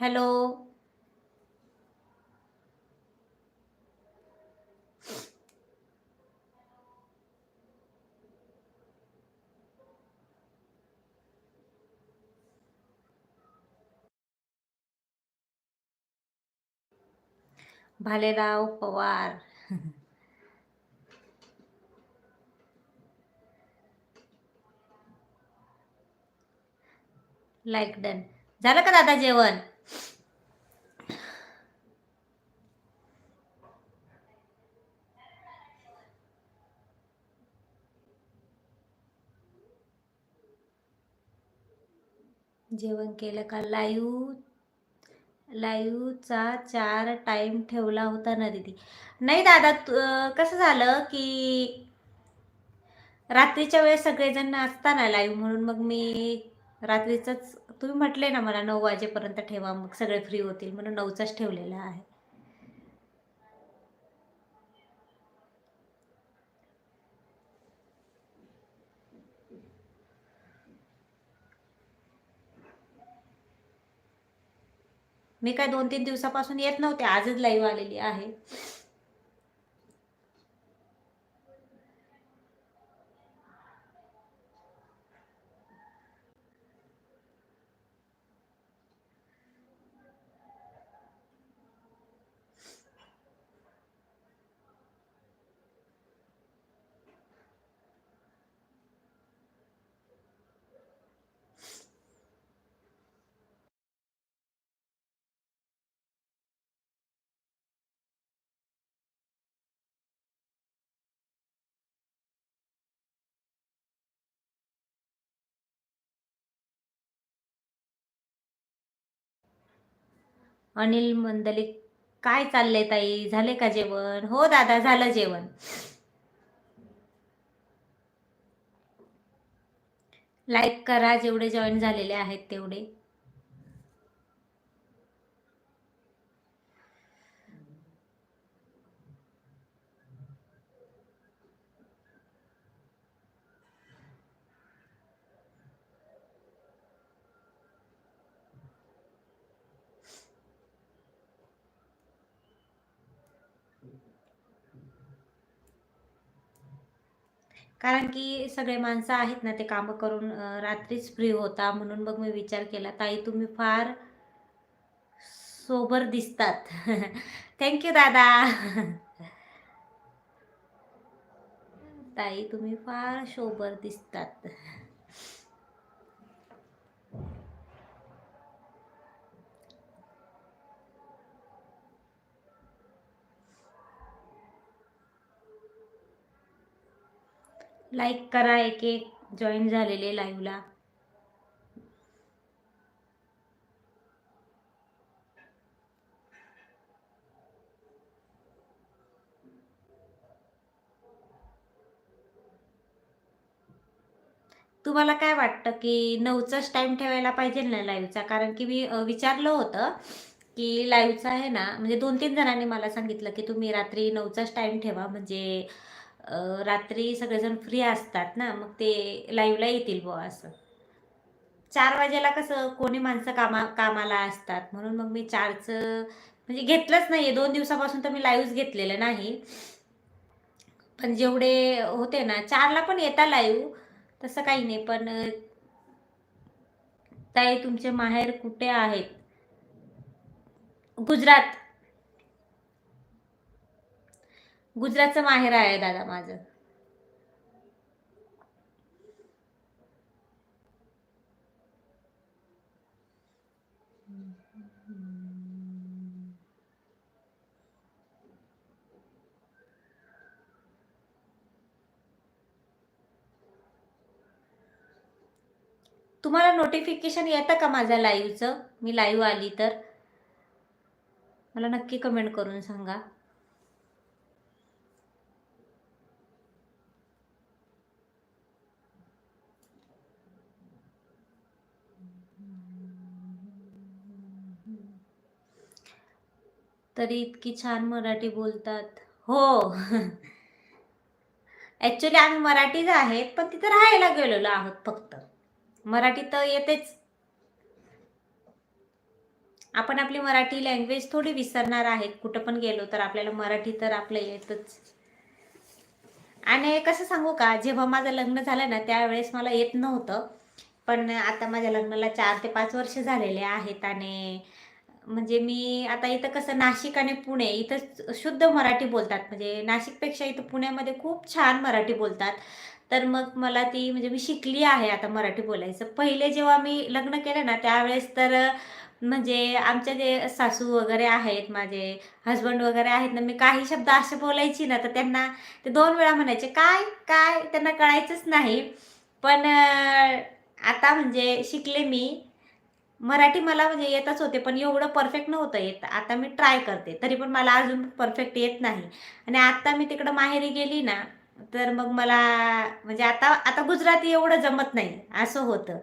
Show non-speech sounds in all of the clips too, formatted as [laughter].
Hello. Bhalerao Pawar. [laughs] Like done झालं का दादा जेवण? जेवण केलं का? लाईव्ह लाईव्हचा चार टाइम ठेवला होता ना दीदी. नाही दादा तू- कसं झालं की रात्रीच्या वेळेस सगळेजण असताना लाईव्ह म्हणून मग मी रात्रीचंच तुम्ही म्हटले ना मला नऊ वाजेपर्यंत ठेवा मग सगळे फ्री होतील म्हणून नऊचाच ठेवलेला आहे. मी काय दोन तीन दिवसापासून येत नव्हते. आजच लाईव्ह आलेली आहे. अनिल मंदलिक काय चाललंय ताई? झाले का जेवण? हो दादा झालं जेवण. लाईक करा जेवढे जॉईन झालेले आहेत तेवढे. कारण की सगळे माणसं आहेत ना ते कामं करून रात्रीच फ्री होता म्हणून मग मी विचार केला ताई तुम्ही फार सोबर दिसतात. [laughs] थँक्यू दादा. [laughs] ताई तुम्ही फार सोबर दिसतात. लाईक करा एक एक जॉईन झालेले लाईव्हला. तुम्हाला काय वाटतं की नऊचाच टाइम ठेवायला पाहिजे ना लाईव्हचा? कारण की मी विचारलं होतं की लाईव्हचा आहे ना म्हणजे दोन तीन जणांनी मला सांगितलं की तुम्ही रात्री नऊचाच टाइम ठेवा. म्हणजे रात्री सगळेजण फ्री असतात ना मग ते लाईव्हला येतील बुवा असं. चार वाजेला कसं कोणी माणसं कामा कामाला असतात म्हणून मग मी चारचं म्हणजे घेतलंच नाही दोन दिवसापासून तर मी लाईव्हच घेतलेलं नाही. पण जेवढे होते ना चारला पण येता लाईव्ह तसं काही नाही पण ताई तुमचे माहेर कुठे आहेत? गुजरात. गुजरातचं माहेर आहे दादा माझं. तुम्हाला नोटिफिकेशन येतं का माझ्या लाईव्हचं मी लाईव्ह आली तर. मला नक्की कमेंट करून सांगा. तरी इतकी छान मराठी बोलतात. हो. ॲक्च्युली आम्ही मराठीच आहेत पण तिथं राहायला गेलेलो आहोत फक्त. मराठी तर येतेच. आपण आपली मराठी लँग्वेज थोडी विसरणार आहेत. कुठं पण गेलो तर आपल्याला मराठी तर आपलं येतच. आणि कसं सांगू का जेव्हा माझं लग्न झालं ना त्यावेळेस मला येत नव्हतं. पण आता माझ्या लग्नाला चार ते पाच वर्ष झालेले आहेत आणि म्हणजे मी आता इथं कसं नाशिक आणि पुणे इथं शुद्ध मराठी बोलतात. म्हणजे नाशिकपेक्षा इथं पुण्यामध्ये खूप छान मराठी बोलतात. तर मग मला ती म्हणजे मी शिकली आहे आता मराठी बोलायचं. पहिले जेव्हा मी लग्न केलं ना त्यावेळेस तर म्हणजे आमच्या जे सासू वगैरे आहेत माझे हस्बंड वगैरे आहेत ना मी काही शब्द असे बोलायची ना तर त्यांना ते दोन वेळा म्हणायचे काय काय? त्यांना कळायचंच नाही. पण आता म्हणजे शिकले मी. मराठी मला म्हणजे येतच होते पण एवढं परफेक्ट नव्हतं येत. आता मी ट्राय करते तरी पण मला अजून परफेक्ट येत नाही. आणि आता मी तिकडं माहेरी गेली ना तर मग मला म्हणजे आता आता गुजराती एवढं जमत नाही असं होतं.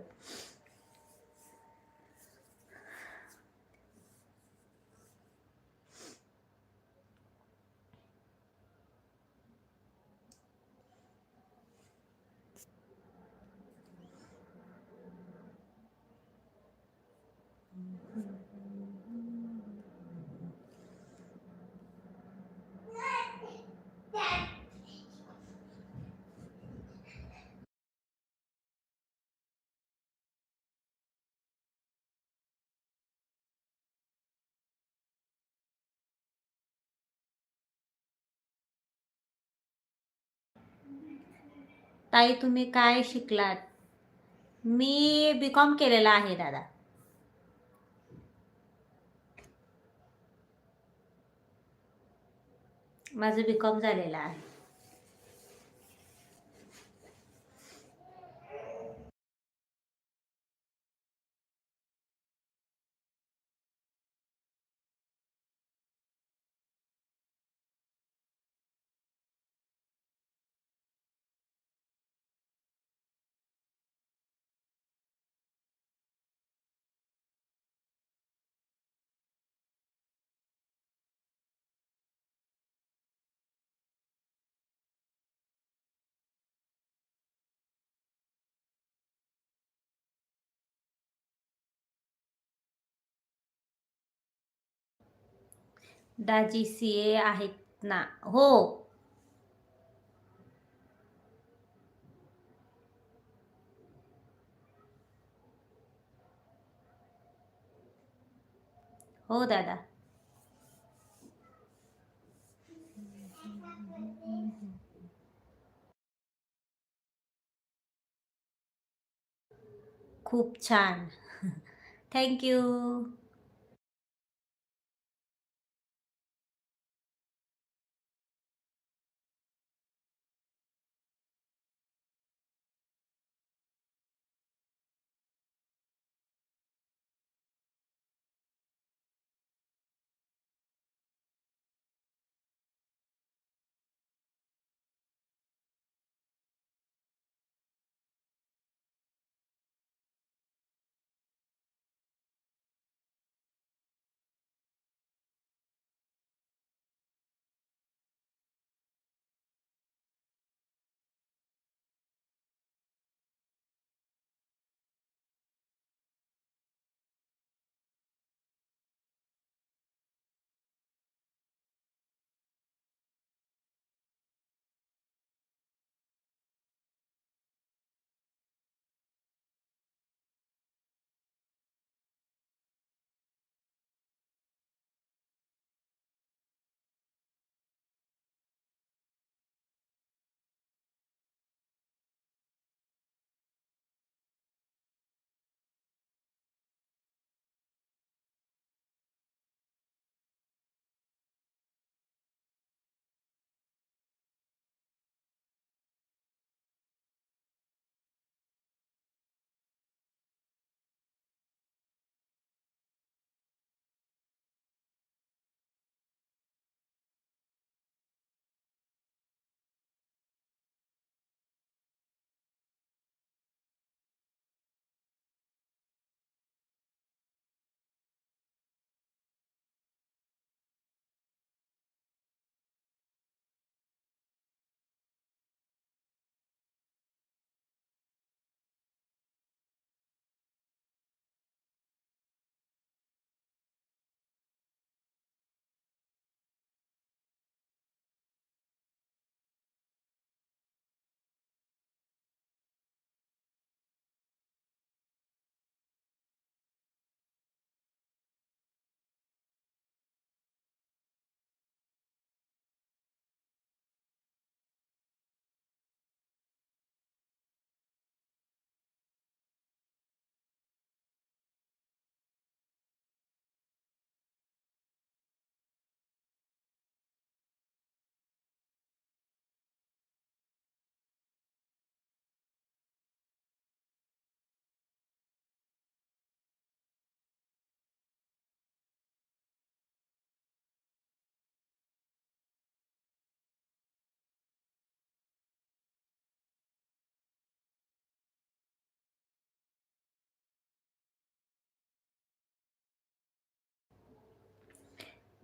ताई तुम्ही काय शिकलात? मी बी कॉम केलेला आहे दादा. माझं बी कॉम झालेलं आहे. दाजी सी ए आहेत ना? हो. हो दादा. खूप छान. [laughs] थँक्यू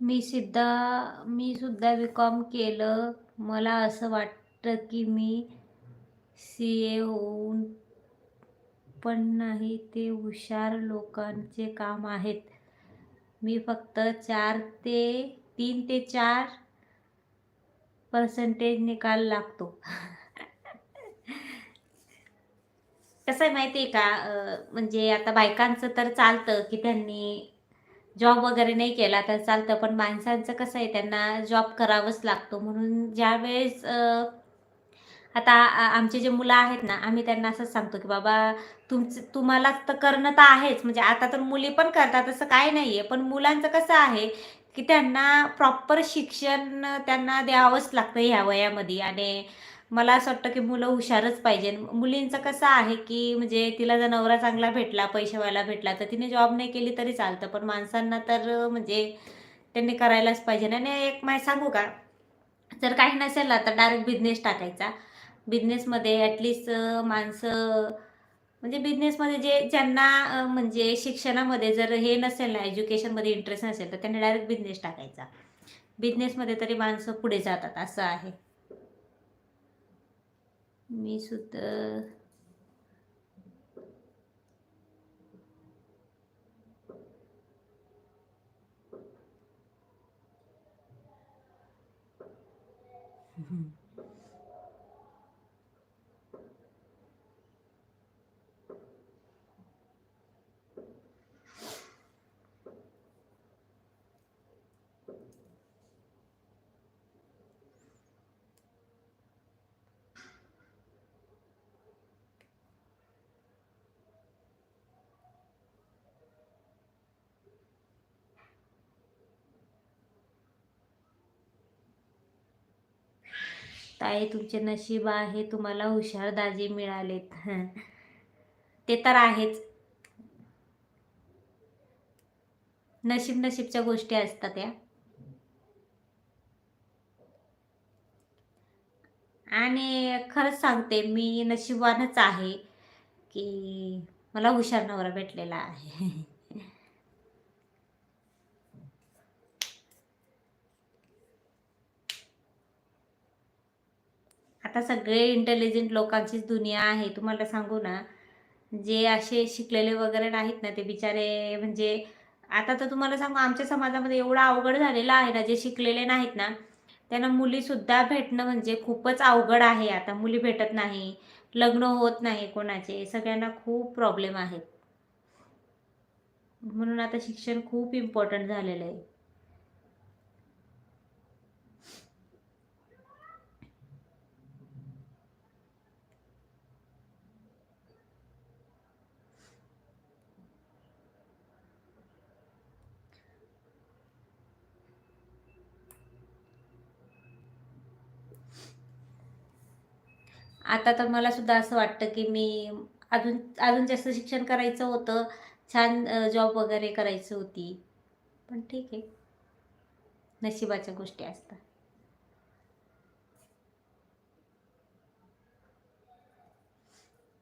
मी सुद्धा मी सुद्धा बी कॉम केलं. मला असं वाटतं की मी सी ए होऊन पण नाही ते हुशार लोकांचे काम आहेत. मी फक्त चार ते तीन ते चार पर्सेंटेज निकाल लागतो. [laughs] कसं आहे माहिती आहे का? म्हणजे आता बायकांचं तर चालतं की त्यांनी जॉब वगैरे नाही केला तर चालतं पण माणसांचं कसं आहे त्यांना जॉब करावाच लागतो. म्हणून ज्यावेळेस आता आमचे जे मुलं आहेत ना आम्ही त्यांना असंच सांगतो की बाबा तुमचं तुम्हाला तर करणं तर आहेच म्हणजे आता तर मुली पण करतात असं काय नाही आहे पण मुलांचं कसं आहे की त्यांना प्रॉपर शिक्षण त्यांना द्यावंच लागतं ह्या वयामध्ये. आणि मला असं वाटतं की मुलं हुशारच पाहिजे. मुलींचं कसं आहे की म्हणजे तिला जर नवरा चांगला भेटला पैशावाला भेटला तर तिने जॉब नाही केली तरी चालतं. पण माणसांना तर म्हणजे त्यांनी करायलाच पाहिजे. आणि एक माय सांगू का? जर काही नसेल ना तर डायरेक्ट बिझनेस टाकायचा. बिझनेसमध्ये ॲटलिस्ट माणसं म्हणजे बिझनेसमध्ये जे ज्यांना म्हणजे शिक्षणामध्ये जर हे नसेल ना एज्युकेशनमध्ये इंटरेस्ट नसेल तर त्यांनी डायरेक्ट बिझनेस टाकायचा. बिझनेसमध्ये तरी माणसं पुढे जातात असं आहे. मी सुद्धा ताई तुमचे नशीब आहे तुम्हाला हुशार दाजी मिळालेत. [laughs] ते तर आहेच. नशीब नशीबच्या गोष्टी असतात या. आणि खरंच सांगते मी नशीबवानच आहे की मला हुशार नवरा भेटलेला आहे. [laughs] आता सगळे इंटेलिजंट लोकांचीच दुनिया आहे. तुम्हाला सांगू ना जे असे शिकलेले वगैरे नाहीत ना ते बिचारे म्हणजे आता तर तुम्हाला सांगू आमच्या समाजामध्ये एवढा अवघड झालेला आहे ना जे शिकलेले नाहीत ना त्यांना मुलीसुद्धा भेटणं म्हणजे खूपच अवघड आहे. आता मुली भेटत नाही लग्न होत नाही कोणाचे सगळ्यांना खूप प्रॉब्लेम आहेत. म्हणून आता शिक्षण खूप इम्पॉर्टंट झालेलं आहे. आता तर मला सुद्धा असं वाटतं की मी अजून अजून जास्त शिक्षण करायचं होतं छान जॉब वगैरे करायची होती. पण ठीक आहे. नशिबाच्या गोष्टी असतात.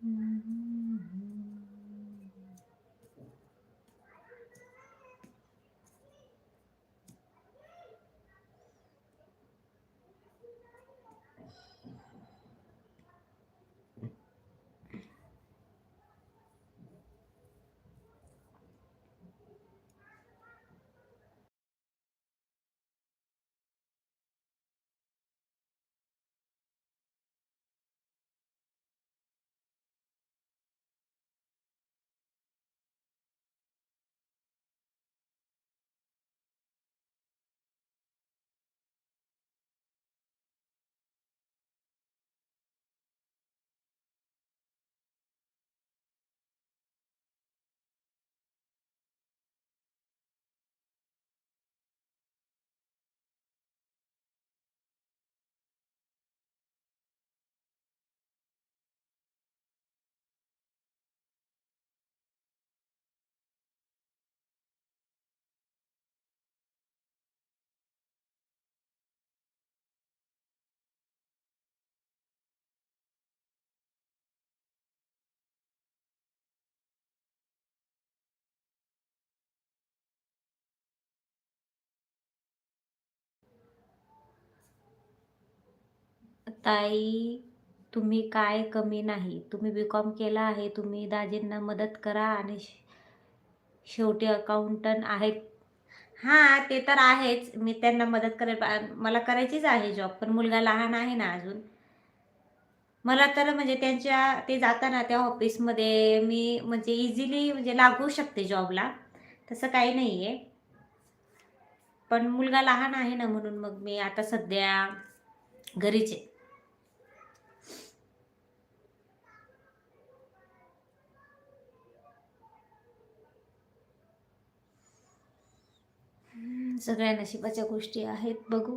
mm -hmm. ताई तुम्ही काय कमी नाही. तुम्ही बी कॉम केला आहे तुम्ही दाजींना मदत करा आणि शेवटी अकाउंटंट आहेत. हां ते तर आहेच. मी त्यांना मदत करेल. मला करायचीच आहे जॉब पण मुलगा लहान आहे ना अजून. मला तर म्हणजे त्यांच्या ते जाताना त्या ऑफिसमध्ये मी म्हणजे इझिली म्हणजे लागू शकते जॉबला तसं काही नाही आहे पण मुलगा लहान आहे ना म्हणून मग मी आता सध्या घरीच आहे. सगळ्या नशिबाच्या गोष्टी आहेत. बघू.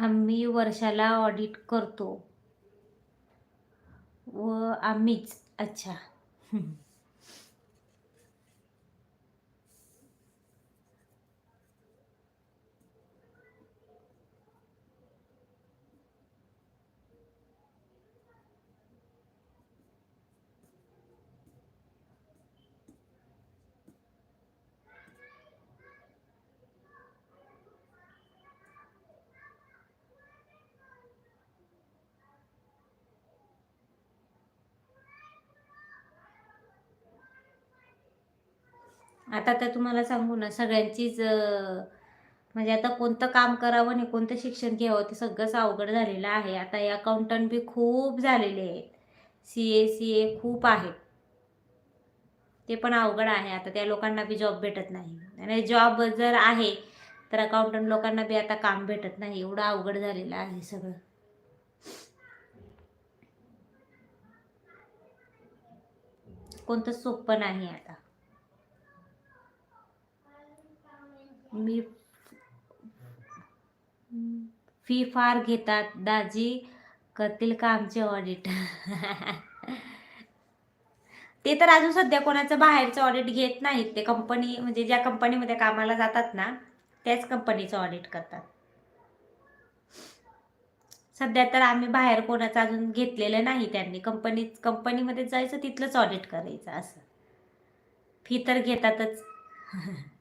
आम्ही वर्षाला ऑडिट करतो. व आम्हीच. अच्छा. आता तर तुम्हाला सांगू ना सगळ्यांचीच म्हणजे आता कोणतं काम करावं आणि कोणतं शिक्षण घ्यावं ते सगळंच अवघड झालेलं आहे. आता हे अकाउंटंट बी खूप झालेले आहेत. सी ए सी ए खूप आहेत. ते पण अवघड आहे. आता त्या लोकांना बी जॉब भेटत नाही. आणि जॉब जर आहे तर अकाउंटंट लोकांना बी आता काम भेटत नाही. एवढं अवघड झालेलं आहे सगळं. कोणतं सोपं नाही आता. मी फी फार घेतात दाजी. करतील का आमचे ऑडिट [laughs] ते तर अजून सध्या कोणाचं बाहेरचं ऑडिट घेत नाहीत. ते कंपनी म्हणजे ज्या कंपनीमध्ये कामाला जातात ना त्याच कंपनीचं ऑडिट करतात. सध्या तर आम्ही बाहेर कोणाचं अजून घेतलेलं नाही त्यांनी. कंपनी कंपनीमध्ये जायचं तिथलंच ऑडिट करायचं असं. फी तर घेतातच. [laughs]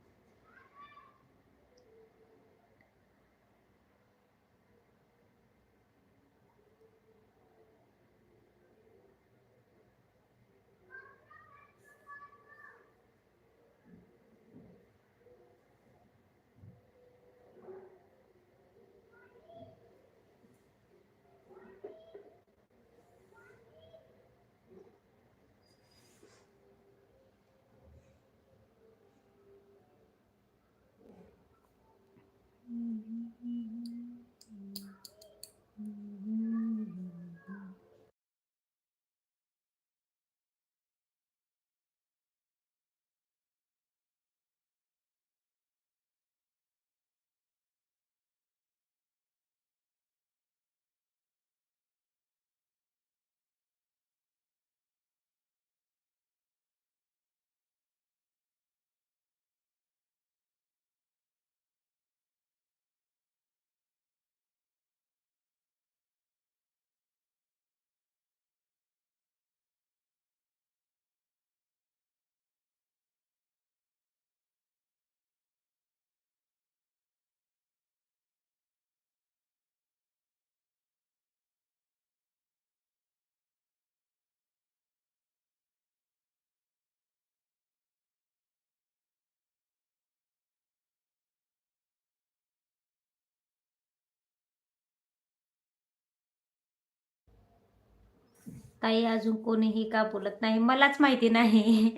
ताई अजून कोणीही का बोलत नाही? मलाच माहिती नाही.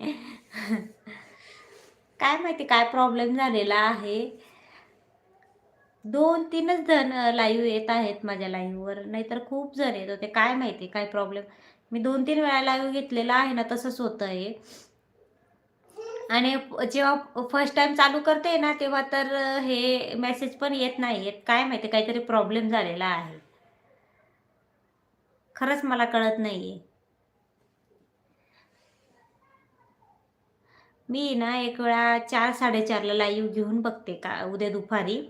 काय माहिती काय प्रॉब्लेम झालेला आहे? दोन तीनच जण लाईव्ह येत आहेत माझ्या लाईव्हवर नाहीतर खूप जण येत होते. काय माहिती काय प्रॉब्लेम मी दोन तीन वेळा लाईव्ह घेतलेला आहे ना तसंच होतं आहे आणि जेव्हा फर्स्ट टाइम चालू करते ना तेव्हा तर हे मेसेज पण येत नाही येत काय माहिती काहीतरी प्रॉब्लेम झालेला आहे. खरंच मला कळत नाही आहे मी ना एक वेळा चार साडेचारला लाईव्ह घेऊन बघते का उद्या दुपारी.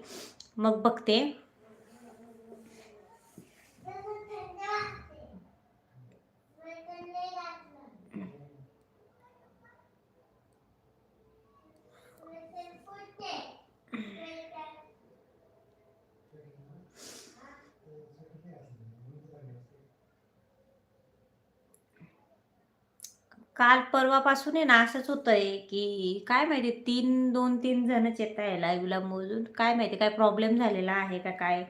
मग बघते. काल परवापासून आहे ना असंच होतंय की काय माहिती तीन दोन तीन जणच येत आहे लाईव्हला मोजून. काय माहिती काय प्रॉब्लेम झालेला आहे का काय?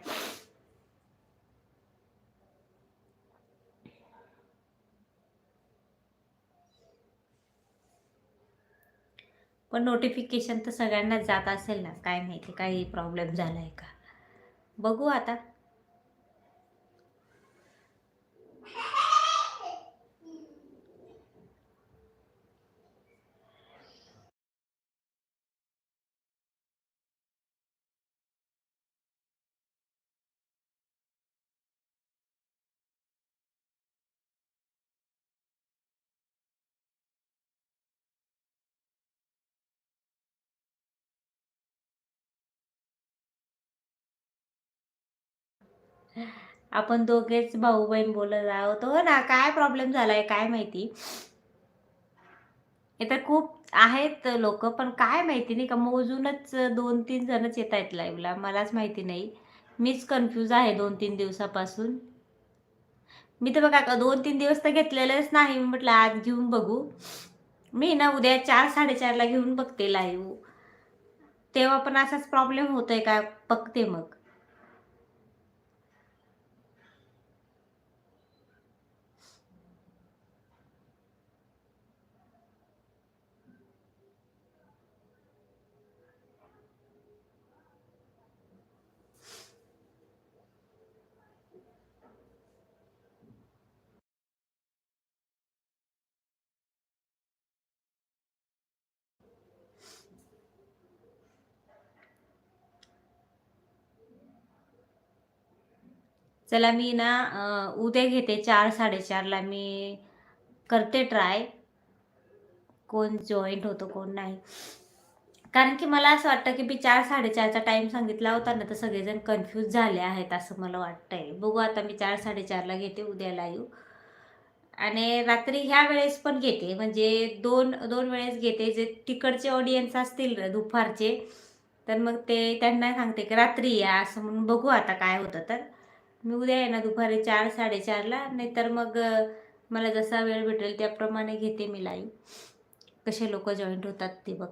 पण नोटिफिकेशन तर सगळ्यांनाच जात असेल ना काय माहिती काही प्रॉब्लेम झाला आहे का? बघू आता. आपण दोघेच भाऊ बहीण बोलत आहोत. हो ना काय प्रॉब्लेम झालाय काय माहिती? तर खूप आहेत लोक पण काय माहिती नाही का मोजूनच दोन तीन जणच येत आहेत लाईव्हला मलाच माहिती नाही. मीच कन्फ्यूज आहे दोन तीन दिवसापासून. मी तर बघा दोन तीन दिवस तर घेतलेलेच नाही. मी म्हटलं आज घेऊन बघू. मी ना उद्या चार साडेचारला घेऊन बघते लाईव्ह तेव्हा पण असाच प्रॉब्लेम होतोय का? बघते मग. चला मी ना उद्या घेते चार साडेचारला मी करते ट्राय कोण जॉईंट होतो कोण नाही. कारण की मला असं वाटतं की मी चार साडेचारचा टाईम सांगितला होता ना तर सगळेजण कन्फ्यूज झाले आहेत असं मला वाटतंय. बघू आता मी चार साडेचारला घेते उद्या लाईव्ह आणि रात्री ह्या वेळेस पण घेते. म्हणजे दोन दोन वेळेस घेते. जे तिकडचे ऑडियन्स असतील दुपारचे तर मग ते त्यांना सांगते की रात्री या असं म्हणून बघू आता काय होतं तर. मी उद्या आहे ना दुपारी चार साडेचारला नाहीतर मग मला जसा वेळ भेटेल त्याप्रमाणे घेते मी लाईव्ह कसे लोक जॉईंट होतात ते बघ